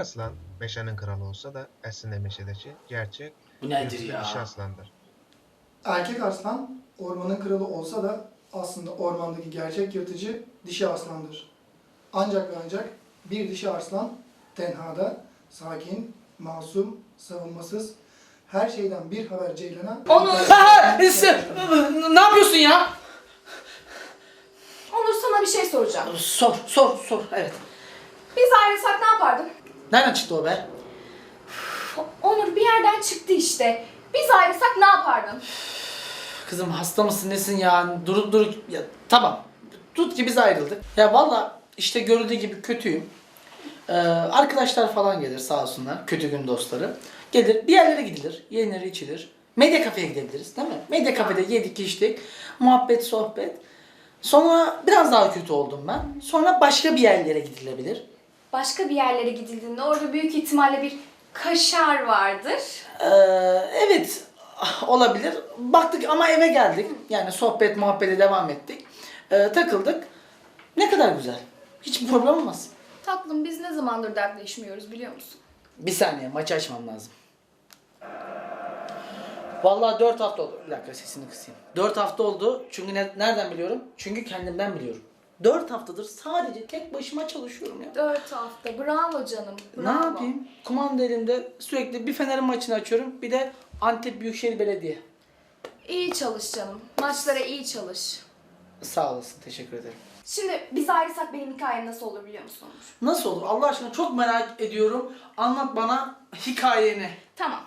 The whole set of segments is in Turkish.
Aslan meşenin kralı olsa da aslında meşedeki gerçek Bu nedir ya? dişi aslandır. Erkek aslan ormanın kralı olsa da aslında ormandaki gerçek yırtıcı dişi aslandır. Ancak ve ancak bir dişi aslan tenhada, sakin, masum, savunmasız, her şeyden bir haber ceylana... Onur! Ha, sen- ne yapıyorsun ya? Onur sana bir şey soracağım. Sor, sor, sor. Evet. Biz ayrılsak ne yapardın? Nereden çıktı o be? Onur bir yerden çıktı işte. Biz ayrılsak ne yapardın? Kızım hasta mısın nesin ya? Durup durup ya tamam. Tut ki biz ayrıldık. Ya valla işte görüldüğü gibi kötüyüm. Ee, arkadaşlar falan gelir sağ olsunlar. Kötü gün dostları. Gelir bir yerlere gidilir. Yenir içilir. Medya kafeye gidebiliriz değil mi? Medya kafede yedik içtik. Muhabbet sohbet. Sonra biraz daha kötü oldum ben. Sonra başka bir yerlere gidilebilir. Başka bir yerlere gidildiğinde orada büyük ihtimalle bir kaşar vardır. Ee, evet olabilir. Baktık ama eve geldik. Yani sohbet muhabbete devam ettik. Ee, takıldık. Ne kadar güzel. Hiçbir problem olmaz. Tatlım biz ne zamandır dertleşmiyoruz biliyor musun? Bir saniye maçı açmam lazım. Vallahi 4 hafta oldu. Bir dakika sesini kısayım. 4 hafta oldu. Çünkü ne- nereden biliyorum? Çünkü kendimden biliyorum. 4 haftadır sadece tek başıma çalışıyorum ya. Dört hafta. Bravo canım. Bravo. Ne yapayım? Kumanda elimde sürekli bir Fener'in maçını açıyorum. Bir de Antep Büyükşehir Belediye. İyi çalış canım. Maçlara iyi çalış. Sağ olasın. Teşekkür ederim. Şimdi biz ayrılsak benim hikayem nasıl olur biliyor musun? Nasıl olur? Allah aşkına çok merak ediyorum. Anlat bana hikayeni. Tamam.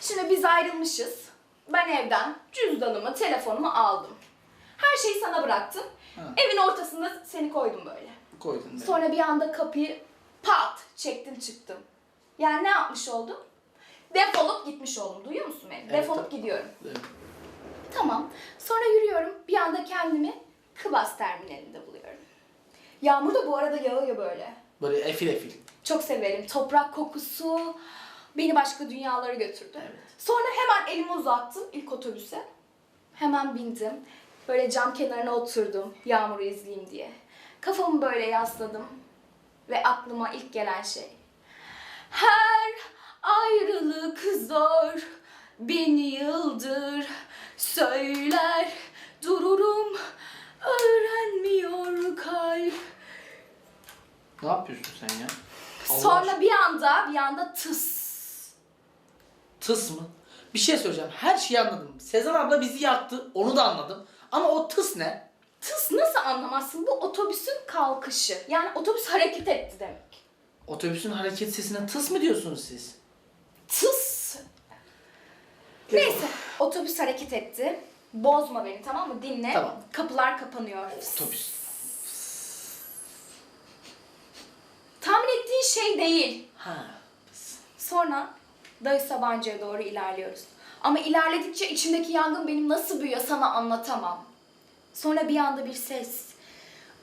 Şimdi biz ayrılmışız. Ben evden cüzdanımı, telefonumu aldım. Her şeyi sana bıraktım. Ha. Evin ortasında seni koydum böyle. Koydun beni. Sonra bir anda kapıyı pat çektim çıktım. Yani ne yapmış oldum? Defolup gitmiş oldum. Duyuyor musun beni? Evet, Defolup tabii. gidiyorum. Evet. Tamam. Sonra yürüyorum. Bir anda kendimi Kıbas terminalinde buluyorum. Yağmur da bu arada yağıyor böyle. Böyle efil efil. Çok severim. Toprak kokusu beni başka dünyalara götürdü. Evet. Sonra hemen elimi uzattım ilk otobüse. Hemen bindim. Böyle cam kenarına oturdum yağmuru izleyeyim diye. Kafamı böyle yasladım. Ve aklıma ilk gelen şey. Her ayrılık zor, bin yıldır söyler dururum, öğrenmiyor kalp. Ne yapıyorsun sen ya? Allah Sonra aşkına. bir anda bir anda tıs. Tıs mı? Bir şey söyleyeceğim. Her şeyi anladım. Sezen abla bizi yaktı. Onu da anladım. Ama o tıs ne? Tıs nasıl anlamazsın? Bu otobüsün kalkışı. Yani otobüs hareket etti demek. Otobüsün hareket sesine tıs mı diyorsunuz siz? Tıs. Neyse otobüs hareket etti. Bozma beni tamam mı? Dinle. Tamam. Kapılar kapanıyor. Otobüs. Tahmin ettiğin şey değil. Ha. Sonra Dayı Sabancı'ya doğru ilerliyoruz. Ama ilerledikçe içimdeki yangın benim nasıl büyüyor sana anlatamam. Sonra bir anda bir ses.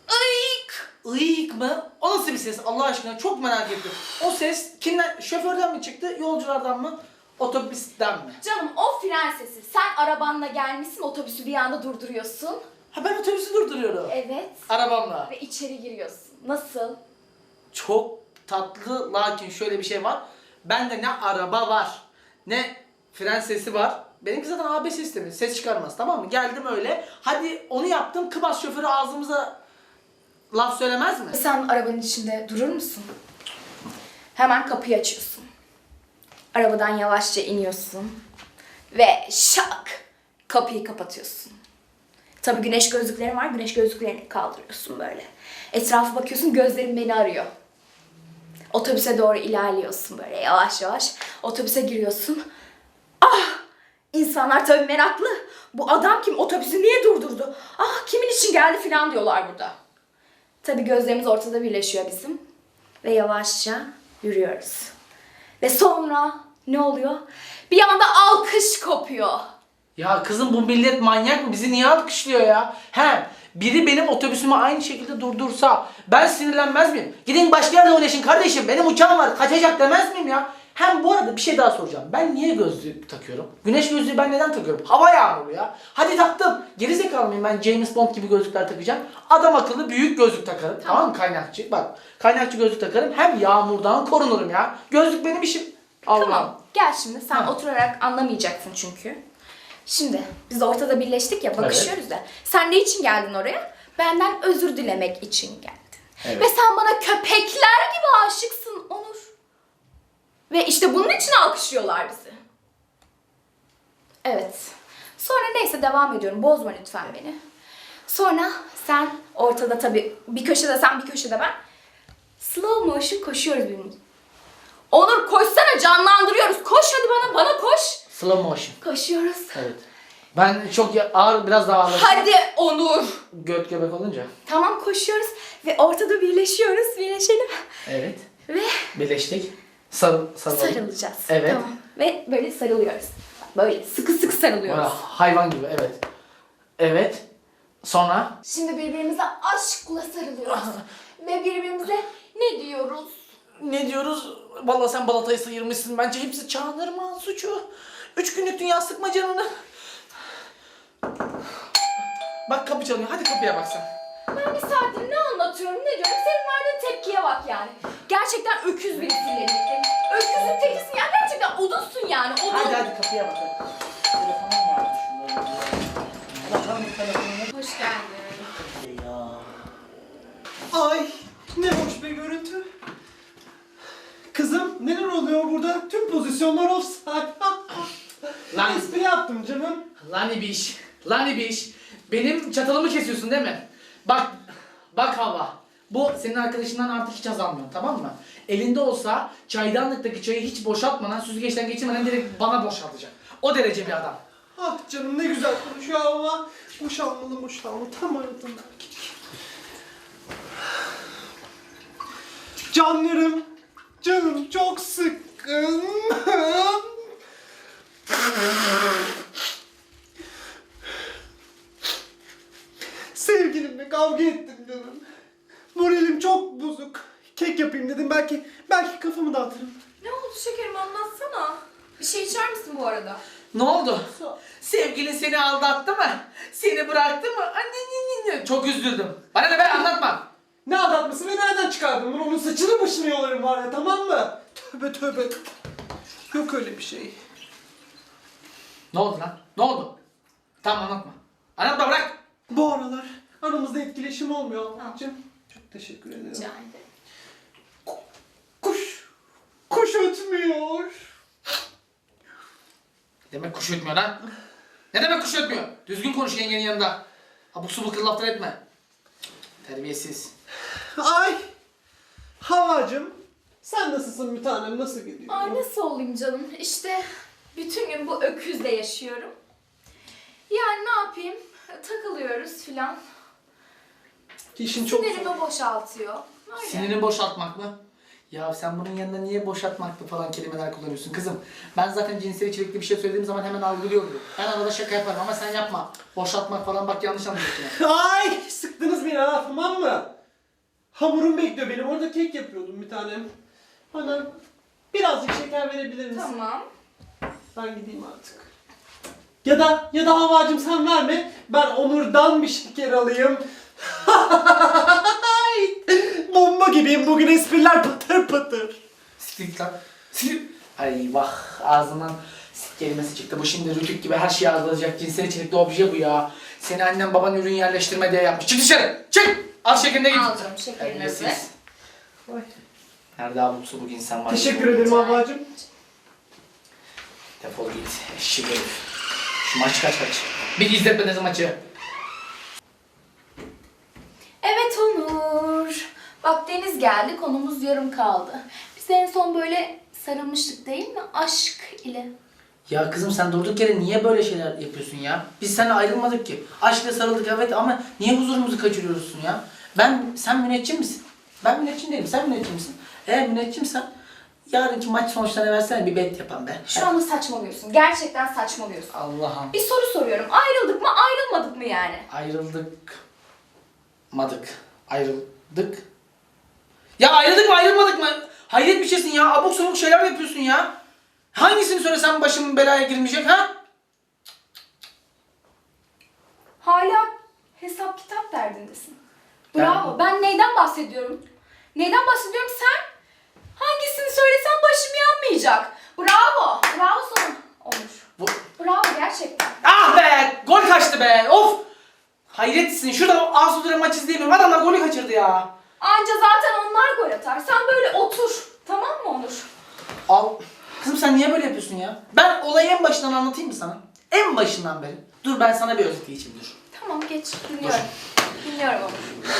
Ayık! Iyik mı? O nasıl bir ses Allah aşkına? Çok merak ettim. O ses kimden? Şoförden mi çıktı? Yolculardan mı? Otobüsten mi? Canım o fren sesi. Sen arabanla gelmişsin otobüsü bir anda durduruyorsun. Ha ben otobüsü durduruyorum. Evet. Arabamla. Ve içeri giriyorsun. Nasıl? Çok tatlı lakin şöyle bir şey var. Bende ne araba var ne fren sesi var. Benimki zaten AB sistemi. Ses çıkarmaz tamam mı? Geldim öyle. Hadi onu yaptım. Kıbas şoförü ağzımıza laf söylemez mi? Sen arabanın içinde durur musun? Hemen kapıyı açıyorsun. Arabadan yavaşça iniyorsun. Ve şak! Kapıyı kapatıyorsun. Tabii güneş gözlüklerin var. Güneş gözlüklerini kaldırıyorsun böyle. Etrafa bakıyorsun. Gözlerin beni arıyor. Otobüse doğru ilerliyorsun böyle yavaş yavaş. Otobüse giriyorsun. İnsanlar tabii meraklı. Bu adam kim? Otobüsü niye durdurdu? Ah kimin için geldi falan diyorlar burada. Tabii gözlerimiz ortada birleşiyor bizim. Ve yavaşça yürüyoruz. Ve sonra ne oluyor? Bir anda alkış kopuyor. Ya kızım bu millet manyak mı? Bizi niye alkışlıyor ya? He biri benim otobüsümü aynı şekilde durdursa ben sinirlenmez miyim? Gidin başka yerde uğraşın kardeşim. Benim uçağım var kaçacak demez miyim ya? Hem bu arada bir şey daha soracağım. Ben niye gözlük takıyorum? Güneş gözlüğü ben neden takıyorum? Hava yağmuru ya. Hadi taktım. Gerizekalı mıyım ben James Bond gibi gözlükler takacağım. Adam akıllı büyük gözlük takarım. Tamam, mı kaynakçı? Bak kaynakçı gözlük takarım. Hem yağmurdan korunurum ya. Gözlük benim işim. Allah. Tamam. Gel şimdi sen Ha. oturarak anlamayacaksın çünkü. Şimdi biz ortada birleştik ya bakışıyoruz da. Sen ne için geldin oraya? Benden özür dilemek için geldin. Evet. Ve sen bana köpekler gibi aşıksın Onur. Ve işte bunun için alkışlıyorlar bizi. Evet. Sonra neyse devam ediyorum. Bozma lütfen beni. Sonra sen ortada tabii bir köşede sen bir köşede ben. Slow motion koşuyoruz birbirimize. Onur koşsana canlandırıyoruz. Koş hadi bana bana koş. Slow motion. Koşuyoruz. Evet. Ben çok ya- ağır biraz daha ağır. Hadi Onur. Göt göbek olunca. Tamam koşuyoruz ve ortada birleşiyoruz. Birleşelim. Evet. Ve Birleştik. Sarıl, sarılalım. sarılacağız. Evet. Tamam. Ve böyle sarılıyoruz. Böyle sıkı sıkı sarılıyoruz. Böyle hayvan gibi evet. Evet. Sonra Şimdi birbirimize aşkla sarılıyoruz. ve birbirimize ne diyoruz? ne diyoruz? Vallahi sen balatayı sıyırmışsın. Bence hepsi Çağınırman suçu. Üç günlük dünya sıkma canını. Bak kapı çalıyor. Hadi kapıya bak sen. Ben bir saattir ne anlatıyorum ne diyorum senin verdiğin tepkiye bak yani. Gerçekten öküz birisiyle birlikte. Öküzün tekisin ya gerçekten odunsun yani odun. Hadi hadi kapıya bak. hadi. Telefonum var. Bakalım telefonuna. Hoş geldin. Ya. Ay ne hoş bir görüntü. Kızım neler oluyor burada? Tüm pozisyonlar offside. Lan, Espri yaptım canım. lan ibiş. Lan ibiş. Benim çatalımı kesiyorsun değil mi? Bak, bak hava. Bu senin arkadaşından artık hiç azalmıyor tamam mı? Elinde olsa çaydanlıktaki çayı hiç boşaltmadan, süzgeçten geçirmeden direkt bana boşaltacak. O derece bir adam. Ah canım ne güzel konuşuyor ama boşalmalı boşalmalı tam aradığımda. Canlarım, canım çok sıkkın. Sevgilimle kavga ettim canım. Moralim çok bozuk. Kek yapayım dedim belki belki kafamı dağıtırım. Ne oldu şekerim anlatsana. Bir şey içer misin bu arada? Ne oldu? Sevgilin seni aldattı mı? Seni bıraktı mı? Anne, ne, ne, ne. Çok üzüldüm. Bana ne be anlatma. Ne aldatması ve nereden çıkardın bunu? Onun saçını başını yolarım var ya tamam mı? Tövbe tövbe. Yok öyle bir şey. Ne oldu lan? Ne oldu? Tamam anlatma. Anlatma bırak. Bu aralar aramızda etkileşim olmuyor Ahmetciğim. Çok teşekkür ederim. Rica ederim. Kuş. Kuş ötmüyor. Demek kuş ötmüyor lan. Ne demek kuş ötmüyor? Düzgün konuş yengenin yanında. Abuk subuk laflar etme. Terbiyesiz. Ay. Havacım. Sen nasılsın bir tanem? Nasıl gidiyor? Ay nasıl olayım canım? İşte bütün gün bu öküzle yaşıyorum. Yani ne yapayım? Takılıyoruz filan. İşin çok. Sinirimi boşaltıyor. Öyle. Sinirini boşaltmak mı? Ya sen bunun yanında niye boşaltmaklı falan kelimeler kullanıyorsun kızım? Ben zaten cinsel içerikli bir şey söylediğim zaman hemen algılıyorum. Ben arada şaka yaparım ama sen yapma. Boşaltmak falan bak yanlış anlıyorsun. Ay sıktınız beni ha tamam mı? Hamurum bekliyor benim. Orada kek yapıyordum bir tanem. Bana birazcık şeker verebilir misin? Tamam. Ben gideyim artık. Ya da ya da havacım sen verme. Ben Onur'dan bir şeker alayım. Bomba gibiyim bugün espriler patır patır. Siktir git lan. Siktir. Ay vah ağzından sik kelimesi çıktı. Bu şimdi rütük gibi her şeyi algılayacak cinsel içerikli obje bu ya. Seni annen baban ürün yerleştirme diye yapmış. Çık dışarı. Çık. Al şeklinde git. Al canım şekerinizi. Terbiyesiz. Nerede abuk subuk insan var? Teşekkür ederim havacım. Defol git. Eşek herif. Şu maç kaç kaç. Bir izletmediniz maçı. Evet Onur. Bak Deniz geldi konumuz yarım kaldı. Biz en son böyle sarılmıştık değil mi? Aşk ile. Ya kızım sen durduk yere niye böyle şeyler yapıyorsun ya? Biz seninle ayrılmadık ki. Aşkla sarıldık evet ama niye huzurumuzu kaçırıyorsun ya? Ben, sen müneccim misin? Ben müneccim değilim. Sen müneccim misin? Eğer müneccimsen yarınki maç sonuçlarına versene bir bet yapan be. Şu anda saçmalıyorsun. Gerçekten saçmalıyorsun. Allah'ım. Bir soru soruyorum. Ayrıldık mı ayrılmadık mı yani? Ayrıldık. Madık. Ayrıldık. Ya ayrıldık mı ayrılmadık mı? Hayret bir şeysin ya. Abuk sabuk şeyler yapıyorsun ya. Hangisini söylesem başım belaya girmeyecek ha? Hala hesap kitap derdindesin. Bravo. Ben neyden bahsediyorum? Neyden bahsediyorum sen? Hangisini söylesem başım yanmayacak. Bravo. Bravo sana. Onur. Bu... Bravo gerçekten. Ah be! Gol kaçtı be! Of! Hayretsin. Şurada Asudur'a maç izleyemiyorum. Adamlar golü kaçırdı ya. Anca zaten onlar gol atar. Sen böyle otur. Tamam mı Onur? Al. Kızım sen niye böyle yapıyorsun ya? Ben olayı en başından anlatayım mı sana? En başından beri. Dur ben sana bir özet geçeyim dur. Tamam geç. Dinliyorum. Dinliyorum Onur.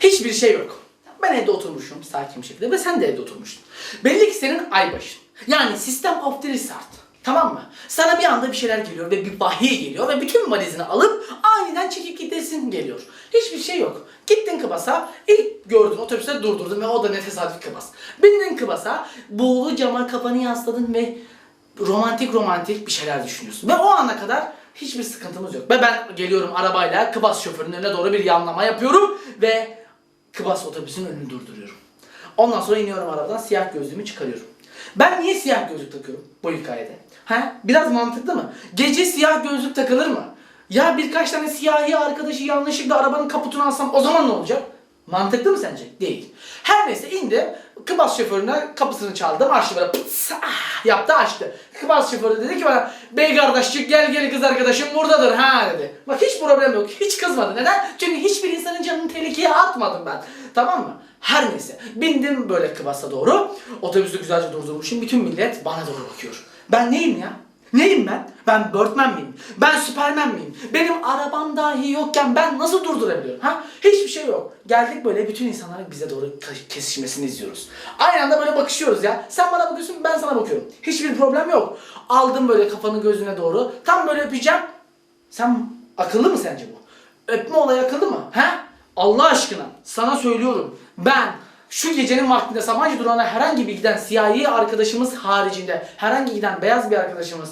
Hiçbir şey yok. Ben evde oturmuşum sakin bir şekilde ve sen de evde oturmuştun. Belli ki senin ay başın. Yani System of the Restart. Tamam mı? Sana bir anda bir şeyler geliyor ve bir vahiy geliyor ve bütün valizini alıp aniden çekip gidesin geliyor. Hiçbir şey yok. Gittin Kıbrıs'a, ilk gördün otobüste durdurdun ve o da ne tesadüf Kıbrıs. Bindin Kıbrıs'a, buğulu cama kafanı yasladın ve romantik romantik bir şeyler düşünüyorsun. Ve o ana kadar hiçbir sıkıntımız yok. Ve ben geliyorum arabayla Kıbrıs şoförünün önüne doğru bir yanlama yapıyorum ve Kıbrıs otobüsün önünü durduruyorum. Ondan sonra iniyorum arabadan siyah gözlüğümü çıkarıyorum. Ben niye siyah gözlük takıyorum bu hikayede? Ha? Biraz mantıklı mı? Gece siyah gözlük takılır mı? Ya birkaç tane siyahi arkadaşı yanlışlıkla arabanın kaputunu alsam o zaman ne olacak? Mantıklı mı sence? Değil. Her neyse indi. Kıbrıs şoförüne kapısını çaldım. Açtı böyle pıts ah, yaptı açtı. Kıbrıs şoförü dedi ki bana bey kardeşçik gel gel kız arkadaşım buradadır ha dedi. Bak hiç problem yok. Hiç kızmadı. Neden? Çünkü hiçbir insanın canını tehlikeye atmadım ben. Tamam mı? Her neyse. Bindim böyle Kıbrıs'a doğru. Otobüsü güzelce durdurmuşum. Bütün millet bana doğru bakıyor. Ben neyim ya? Neyim ben? Ben Birdman miyim? Ben Superman miyim? Benim arabam dahi yokken ben nasıl durdurabiliyorum? Ha? Hiçbir şey yok. Geldik böyle bütün insanların bize doğru kesişmesini izliyoruz. Aynı anda böyle bakışıyoruz ya. Sen bana bakıyorsun ben sana bakıyorum. Hiçbir problem yok. Aldım böyle kafanı gözüne doğru. Tam böyle öpeceğim. Sen akıllı mı sence bu? Öpme olayı akıllı mı? He? Allah aşkına sana söylüyorum. Ben şu gecenin vaktinde Sabancı durağına herhangi bir giden siyahi arkadaşımız haricinde herhangi giden beyaz bir arkadaşımız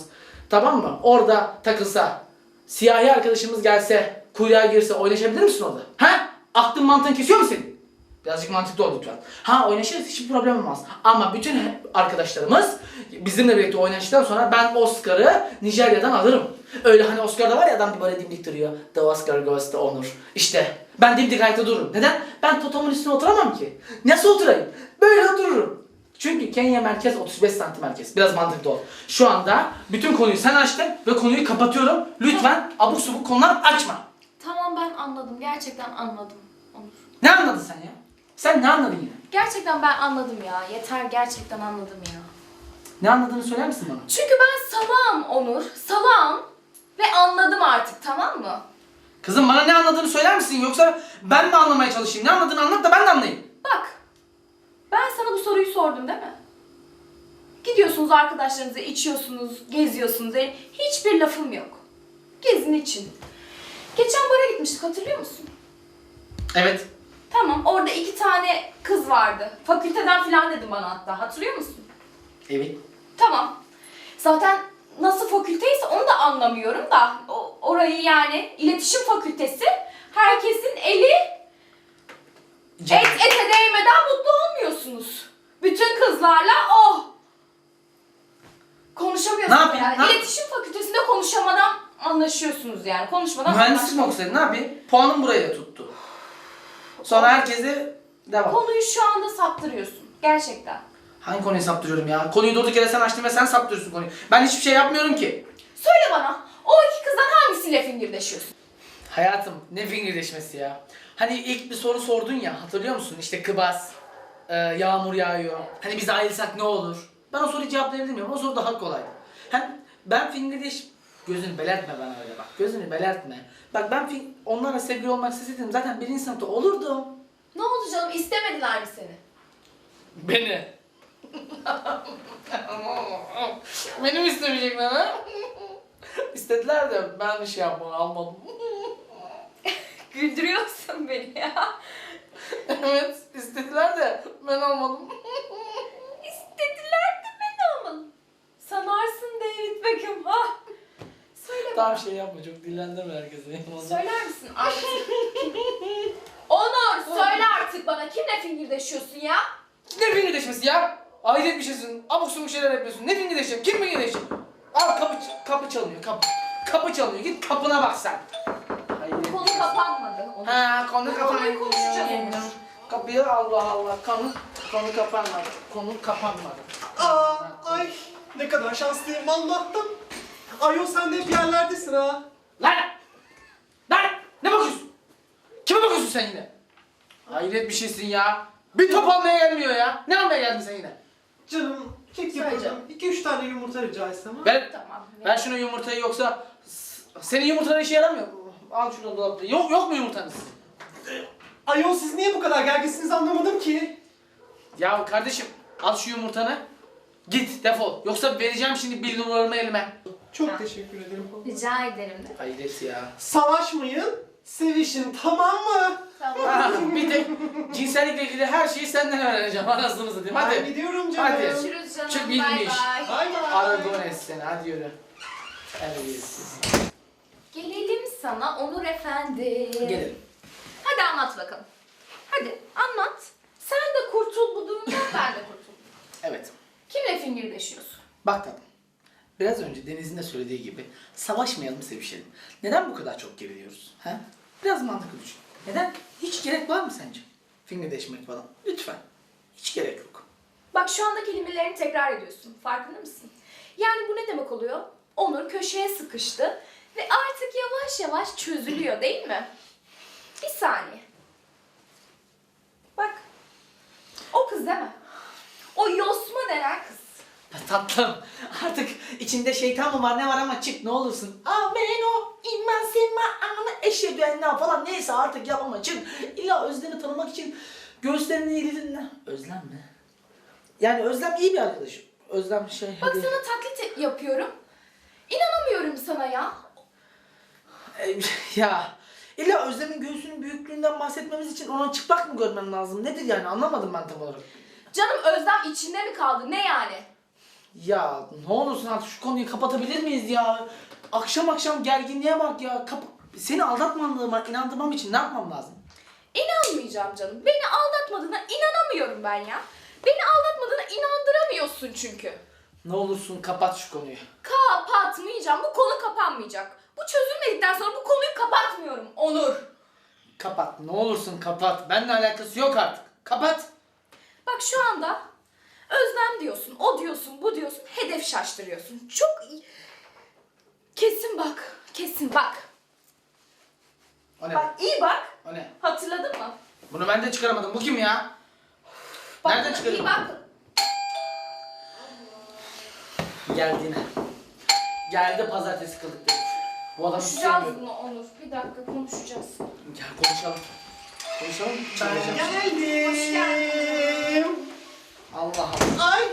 tamam mı? Orada takılsa siyahi arkadaşımız gelse kuyruğa girse oynaşabilir misin orada? He? Aklın mantığın kesiyor mu senin? Birazcık mantıklı ol lütfen. Ha oynaşırız hiçbir problem olmaz. Ama bütün arkadaşlarımız bizimle birlikte oynaştıktan sonra ben Oscar'ı Nijerya'dan alırım. Öyle hani Oscar'da var ya adam bir böyle dimdik duruyor. The Oscar goes to Onur. İşte ben dimdik ayakta dururum. Neden? Ben totomun üstüne oturamam ki. Nasıl oturayım? Böyle otururum. Çünkü Kenya merkez 35 santim merkez. Biraz mantıklı ol. Şu anda bütün konuyu sen açtın ve konuyu kapatıyorum. Lütfen abuk subuk konular açma. Tamam ben anladım. Gerçekten anladım Onur. Ne anladın sen ya? Sen ne anladın yine? Gerçekten ben anladım ya. Yeter gerçekten anladım ya. Ne anladığını söyler misin bana? Çünkü ben salağım Onur. Salağım. Ve anladım artık tamam mı? Kızım bana ne anladığını söyler misin yoksa ben mi anlamaya çalışayım? Ne anladığını anlat da ben de anlayayım. Bak. Ben sana bu soruyu sordum değil mi? Gidiyorsunuz arkadaşlarınızla içiyorsunuz, geziyorsunuz. E, Hiçbir lafım yok. Gezin için. Geçen bara gitmiştik hatırlıyor musun? Evet. Tamam orada iki tane kız vardı. Fakülteden filan dedim bana hatta. Hatırlıyor musun? Evet. Tamam. Zaten nasıl fakülteyse onu da anlamıyorum da o- orayı yani iletişim fakültesi herkesin eli et ete değmeden mutlu olmuyorsunuz. Bütün kızlarla oh konuşamıyorsunuz Ne yapayım, yani. ne yap- İletişim fakültesinde konuşamadan anlaşıyorsunuz yani. Konuşmadan Mühendislik mi okusaydın ne yapayım? Puanım buraya tuttu. Sonra herkese devam. Konuyu şu anda saptırıyorsun. Gerçekten. Hangi konuyu saptırıyorum ya? Konuyu durduk yere sen açtın ve sen saptırıyorsun konuyu. Ben hiçbir şey yapmıyorum ki. Söyle bana o iki kızdan hangisiyle fingirdeşiyorsun? Hayatım ne fingirdeşmesi ya. Hani ilk bir soru sordun ya hatırlıyor musun? İşte Kıbas, e, yağmur yağıyor. Hani biz ayrılsak ne olur? Ben o soruyu cevaplayabilir miyim? O soru daha kolay. Hani ben fingirdeş... Gözünü belertme bana öyle bak. Gözünü belertme. Bak ben fin... onlarla sevgili olmak isteseydim zaten birinci sınıfta olurdum. Ne oldu canım istemediler mi seni? Beni. Benim istemeyecekler ha? İstediler de ben bir şey yapmadım, almadım. Güldürüyorsun beni ya. evet, istediler de ben almadım. İstediler de ben almadım. Sanarsın David Beckham ha. Söyle bana. şey yapma, çok dillendirme herkese. Söyler misin artık? Onur söyle artık bana kimle fingirdeşiyorsun ya? Ne fingirdeşmesi ya? Hayret bir şeysin. Abuk subuk şeyler yapıyorsun. Ne fingirdeşim? Kim fingirdeşim? Al kapı, kapı çalınıyor kapı. Kapı çalınıyor. Git kapına bak sen. Hayret. Konu kapanmadı. Onur. Ha konu kapanmadı. konuşacağız Onur. Kapıyı Allah Allah. Konu, konu kapanmadı. Konu kapanmadı. Aa, ay ne kadar şanslıyım Allah'tan. Ayol sen de hep yerlerdesin ha. Lan! Lan! Ne bakıyorsun? Kime bakıyorsun sen yine? Hayret bir şeysin ya. Bir top almaya gelmiyor ya. Ne almaya geldin sen yine? Canım kek yapıyordum. 2-3 tane yumurta rica etsem ha. Ver, Tamam. ver şunu yumurtayı yoksa s- senin yumurtaların işe yaramıyor. Al şunu dolapta. Yok yok mu yumurtanız? Ayol siz niye bu kadar gerginsiniz anlamadım ki. Ya kardeşim al şu yumurtanı. Git defol. Yoksa vereceğim şimdi bir numaralarımı elime. Çok teşekkür ederim. Rica ederim de. Hayret ya. Savaşmayın, sevişin tamam mı? Tamam. Ha, bir tek cinsellikle ilgili her şeyi senden öğreneceğim. Anasını satayım. Ben Hadi. gidiyorum canım. Hadi. Görüşürüz canım. Çık Bay bilmiş. bay. Bay bay. Aragones seni. Hadi yürü. Terbiyesiz. Gelelim sana Onur Efendi. Gelelim. Hadi anlat bakalım. Hadi anlat. Sen de kurtul bu durumdan ben de kurtul. Evet. Kimle fingirdeşiyorsun? Bak tatlım. Biraz önce Deniz'in de söylediği gibi savaşmayalım sevişelim. Neden bu kadar çok geriliyoruz? Ha? Biraz mantıklı düşün. Neden? Hiç gerek var mı sence? Fingirdeşmek falan. Lütfen. Hiç gerek yok. Bak şu anda kelimelerini tekrar ediyorsun. Farkında mısın? Yani bu ne demek oluyor? Onur köşeye sıkıştı ve artık yavaş yavaş çözülüyor değil mi? Bir saniye. Bak. O kız değil mi? O yosma denen kız. Tatlım artık içinde şeytan mı var ne var ama çık ne olursun. Amen o iman sema ana eşhedü enne falan neyse artık yap ama çık. İlla Özlem'i tanımak için göğüslerinin iyiliğinden. Özlem mi? Yani Özlem iyi bir arkadaşım. Özlem şey Bak hadi. sana taklit yapıyorum. İnanamıyorum sana ya. Ee, ya illa Özlem'in göğsünün büyüklüğünden bahsetmemiz için ona çıplak mı görmem lazım? Nedir yani anlamadım ben tam olarak. Canım Özlem içinde mi kaldı? Ne yani? Ya ne olursun artık şu konuyu kapatabilir miyiz ya? Akşam akşam gerginliğe bak ya. Kap Seni aldatmadığıma inandırmam için ne yapmam lazım? İnanmayacağım canım. Beni aldatmadığına inanamıyorum ben ya. Beni aldatmadığına inandıramıyorsun çünkü. Ne olursun kapat şu konuyu. Kapatmayacağım. Bu konu kapanmayacak. Bu çözülmedikten sonra bu konuyu kapatmıyorum. Onur. Kapat. Ne olursun kapat. Benimle alakası yok artık. Kapat. Bak şu anda özlem diyorsun, o diyorsun, bu diyorsun. Hedef şaştırıyorsun. Çok iyi. Kesin bak. Kesin bak. O ne? Bak iyi bak. O ne? Hatırladın mı? Bunu ben de çıkaramadım. Bu kim ya? Bak, Nereden iyi çıkarayım? bak. Geldi yine. Geldi pazartesi kılık dedi. Bu adamı Konuşacağız bunu Onur. Bir dakika konuşacağız. Gel konuşalım. Konuşalım. Ben geldim. Hoş geldin. Allah Allah. Ay!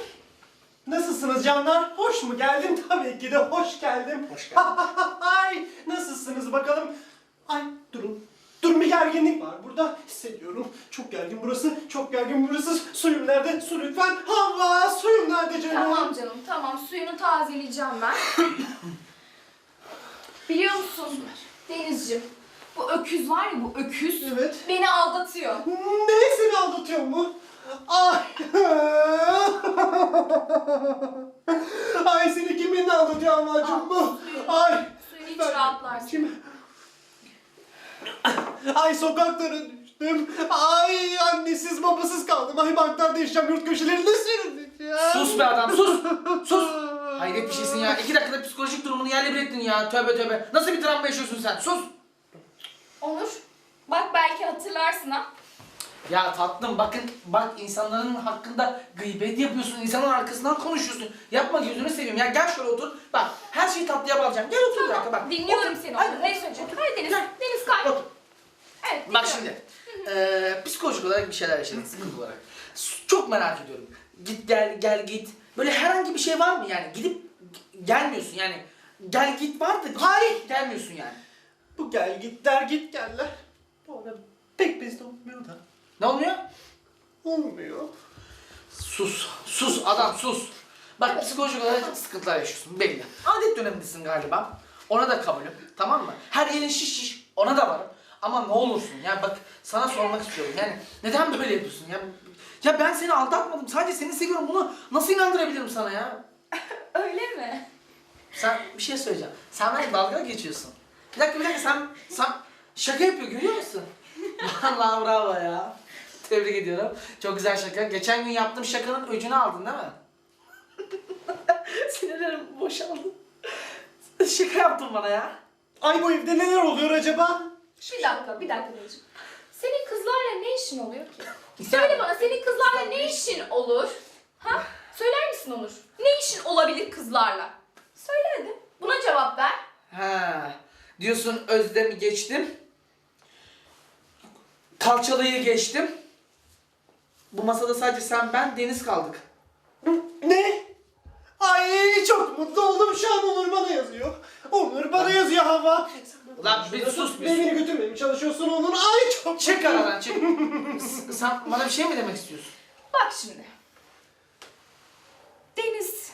Nasılsınız canlar? Hoş mu geldim? Tabii ki de hoş geldim. Hoş geldin. Ay! Nasılsınız bakalım? Ay durun. Durun bir gerginlik var burada. Hissediyorum. Çok gergin burası. Çok gergin burası. Suyum nerede? Su lütfen. Hava! Suyum nerede canım? Tamam canım tamam suyunu tazeleyeceğim ben. Biliyor musun Denizciğim bu öküz var ya bu öküz Evet. beni aldatıyor. Ne seni aldatıyor mu? Ay! Ay seni kiminle aldatıyor amacım bu? Ay! Suyunu hiç rahatlarsın. Kim? Ay sokaklara düştüm. Ay annesiz babasız kaldım. Ay banklarda yaşayacağım yurt köşelerinde süründüm. Sus be adam sus. Sus. Hayret bir şeysin ya. İki dakikada psikolojik durumunu yerle bir ettin ya. Tövbe tövbe. Nasıl bir travma yaşıyorsun sen? Sus. Onur bak belki hatırlarsın ha. Ya tatlım bakın bak insanların hakkında gıybet yapıyorsun. insanların arkasından konuşuyorsun. Yapma gözünü seveyim ya. Gel şöyle otur. Bak her şeyi tatlıya bağlayacağım. Gel otur bir dakika bak. Dinliyorum Otur. seni Hadi, Onur. Ne söyleyeceksin? Hadi Deniz. Gel. Deniz kay. Otur. Evet Bak şimdi. eee psikolojik olarak bir şeyler yaşadık sıkıntı olarak. S- Çok merak ediyorum. Git gel gel git. Böyle herhangi bir şey var mı yani? Gidip g- gelmiyorsun yani. Gel git var da git, Hayır. gelmiyorsun yani. Bu gel git der git geller. Bu arada pek bizde olmuyor da. Ne oluyor? Olmuyor. Sus. Sus adam sus. Bak psikolojik olarak sıkıntılar yaşıyorsun belli. Adet dönemindesin galiba. Ona da kabulüm. Tamam mı? Her yerin şiş şiş. Ona da varım. Ama ne olursun yani bak sana sormak istiyorum. Yani neden böyle yapıyorsun? Yani Ya ben seni aldatmadım. Sadece seni seviyorum. Bunu nasıl inandırabilirim sana ya? Öyle mi? Sen bir şey söyleyeceğim. Sen benimle dalga geçiyorsun. Bir dakika bir dakika sen, sen şaka yapıyor görüyor musun? Vallahi bravo ya. Tebrik ediyorum. Çok güzel şaka. Geçen gün yaptığım şakanın öcünü aldın değil mi? Sinirlerim boşaldı. Şaka yaptın bana ya. Ay bu evde neler oluyor acaba? Bir dakika, bir dakika Denizciğim. Senin kızlarla ne işin oluyor ki? Söyle bana senin kızlarla ne işin olur? Ha? Söyler misin Onur? Ne işin olabilir kızlarla? Söyle hadi. Buna cevap ver. Ha, diyorsun Özlem'i geçtim. Kalçalıyı geçtim. Bu masada sadece sen ben Deniz kaldık. Ne? Ay çok mutlu oldum şu an Onur bana yazıyor. Onur bana yazıyor hava. Ulan bir sus bir Beni götürmeye mi çalışıyorsun Onur? Ay çok Çık mutluyum. aradan çık. S- sen bana bir şey mi demek istiyorsun? Bak şimdi. Deniz.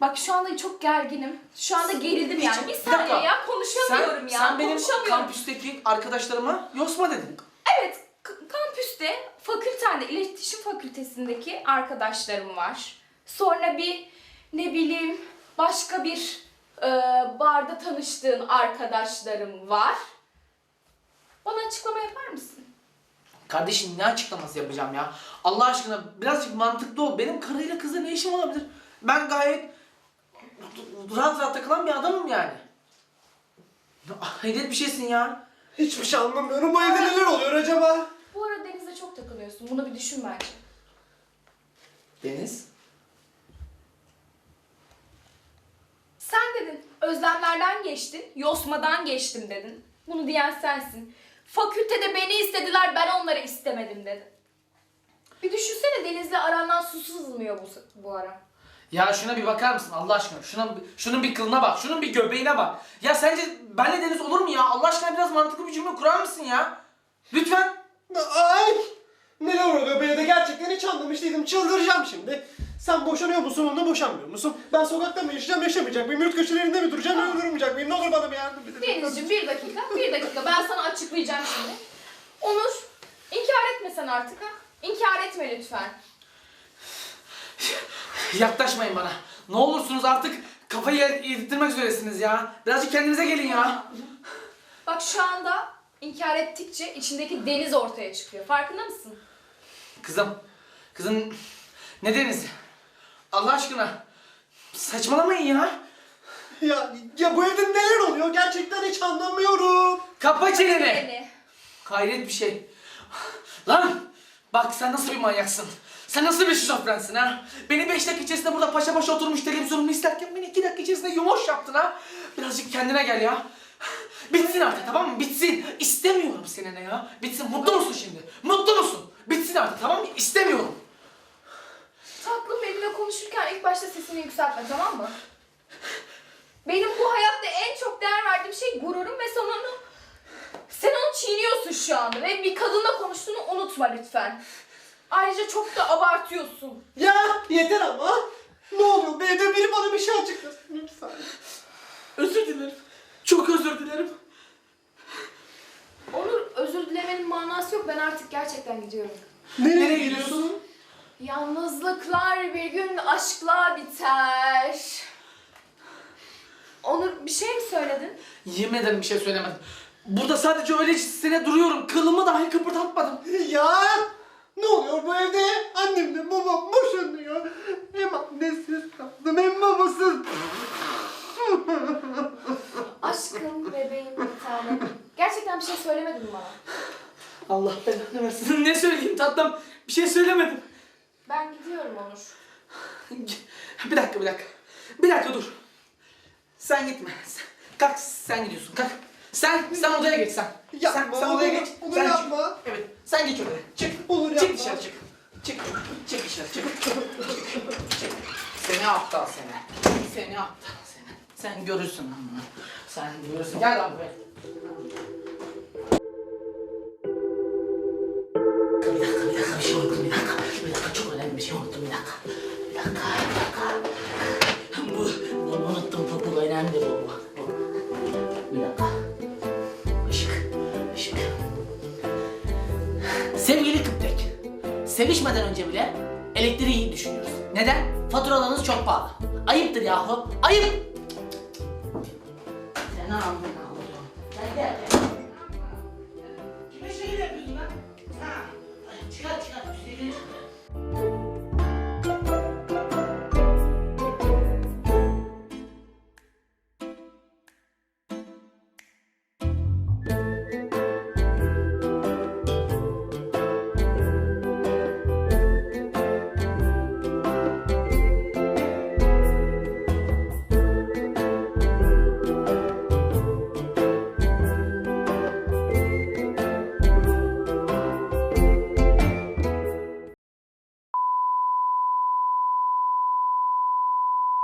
Bak şu anda çok gerginim. Şu anda gerildim yani. Bir Bir saniye ya konuşamıyorum sen, ya. Sen benim konuşamıyorum. kampüsteki arkadaşlarıma yosma dedin. Evet, kampüste, fakültende, iletişim fakültesindeki arkadaşlarım var. Sonra bir, ne bileyim, başka bir e, barda tanıştığın arkadaşlarım var. Bana açıklama yapar mısın? Kardeşim ne açıklaması yapacağım ya? Allah aşkına birazcık mantıklı ol. Benim karıyla kızla ne işim olabilir? Ben gayet rahat rahat takılan bir adamım yani. Hayret bir şeysin ya. Hiçbir şey anlamıyorum. Bu evde neler oluyor acaba? Takılıyorsun. Bunu bir düşün bence. Deniz? Sen dedin, özlemlerden geçtin, yosmadan geçtim dedin. Bunu diyen sensin. Fakültede beni istediler, ben onları istemedim dedin. Bir düşünsene Deniz'le arandan su sızmıyor bu, bu ara. Ya şuna bir bakar mısın Allah aşkına? Şuna, şunun bir kılına bak, şunun bir göbeğine bak. Ya sence benle Deniz olur mu ya? Allah aşkına biraz mantıklı bir cümle kurar mısın ya? Lütfen. Ay! Neler oluyor bu evde gerçekten hiç anlamış değilim. Çıldıracağım şimdi. Sen boşanıyor musun onunla boşanmıyor musun? Ben sokakta mı yaşayacağım yaşamayacak mıyım? Yurt köşelerinde mi duracağım ya durmayacak mıyım? Ne olur bana bir yardım edin. Denizciğim bir dakika, bir dakika. Ben sana açıklayacağım şimdi. Onur, inkar etme sen artık ha. İnkar etme lütfen. Yaklaşmayın bana. Ne olursunuz artık kafayı yedirtmek üzeresiniz ya. Birazcık kendinize gelin ya. Bak şu anda inkar ettikçe içindeki deniz ortaya çıkıyor. Farkında mısın? Kızım, kızım ne Deniz? Allah aşkına saçmalamayın ya. Ya, ya bu evde neler oluyor? Gerçekten hiç anlamıyorum. Kapa çeneni. Beni. Hayret bir şey. Lan bak sen nasıl bir manyaksın. Sen nasıl bir şizofrensin ha? Beni beş dakika içerisinde burada paşa paşa oturmuş televizyonumu izlerken beni iki dakika içerisinde yumoş yaptın ha. Birazcık kendine gel ya. Bitsin artık tamam mı? Bitsin. İstemiyorum seninle ya. Bitsin. Mutlu musun şimdi? Mutlu musun? Bitsin artık tamam mı? İstemiyorum. Tatlım benimle konuşurken ilk başta sesini yükseltme tamam mı? Benim bu hayatta en çok değer verdiğim şey gururum ve sen onu... Sen onu çiğniyorsun şu anda ve bir kadınla konuştuğunu unutma lütfen. Ayrıca çok da abartıyorsun. Ya yeter ama. Ne oluyor? Evde biri bana bir şey açıklasın lütfen. Özür dilerim. Çok özür dilerim. Dilemenin manası yok. Ben artık gerçekten gidiyorum. Nereye, Nereye gidiyorsun? Yalnızlıklar bir gün aşkla biter. Onur bir şey mi söyledin? Yemin ederim bir şey söylemedim. Burada sadece öylesine duruyorum. Kılımı dahi kıpırdatmadım. Ya ne oluyor bu evde? Annemle babam boşanıyor. Hem annesiz kaldım hem babasız. Aşkım, bebeğim, bir tane. Gerçekten bir şey söylemedin bana? Allah belanı versin. ne söyleyeyim tatlım? Bir şey söylemedim. Ben gidiyorum Onur. Bir dakika bir dakika. Bir dakika dur. Sen gitme. Sen- Kalk sen gidiyorsun kalk. Sen sen odaya geç sen. Yapma, sen, sen odaya olur, geç. olur sen çık. yapma. Evet sen geç odaya. Çık. Olur çık yapma. dışarı çık. Çık. Çık dışarı çık. çık. Seni aptal seni. Seni aptal. Sen görürsün. Sen görürsün. Gel lan buraya. Bir dakika, bir dakika, bir dakika. Çok önemli bir şey unuttum, bir dakika. Bir dakika, bir dakika. Bu, bunu unuttum, bu, bu bu. Bir dakika. Işık, ışık. Sevgili Kıptek, içmeden önce bile elektriği düşünüyoruz. Neden? Faturalarınız çok pahalı. Ayıptır yahu. Ayıp. Sen ne aldın Gel gel.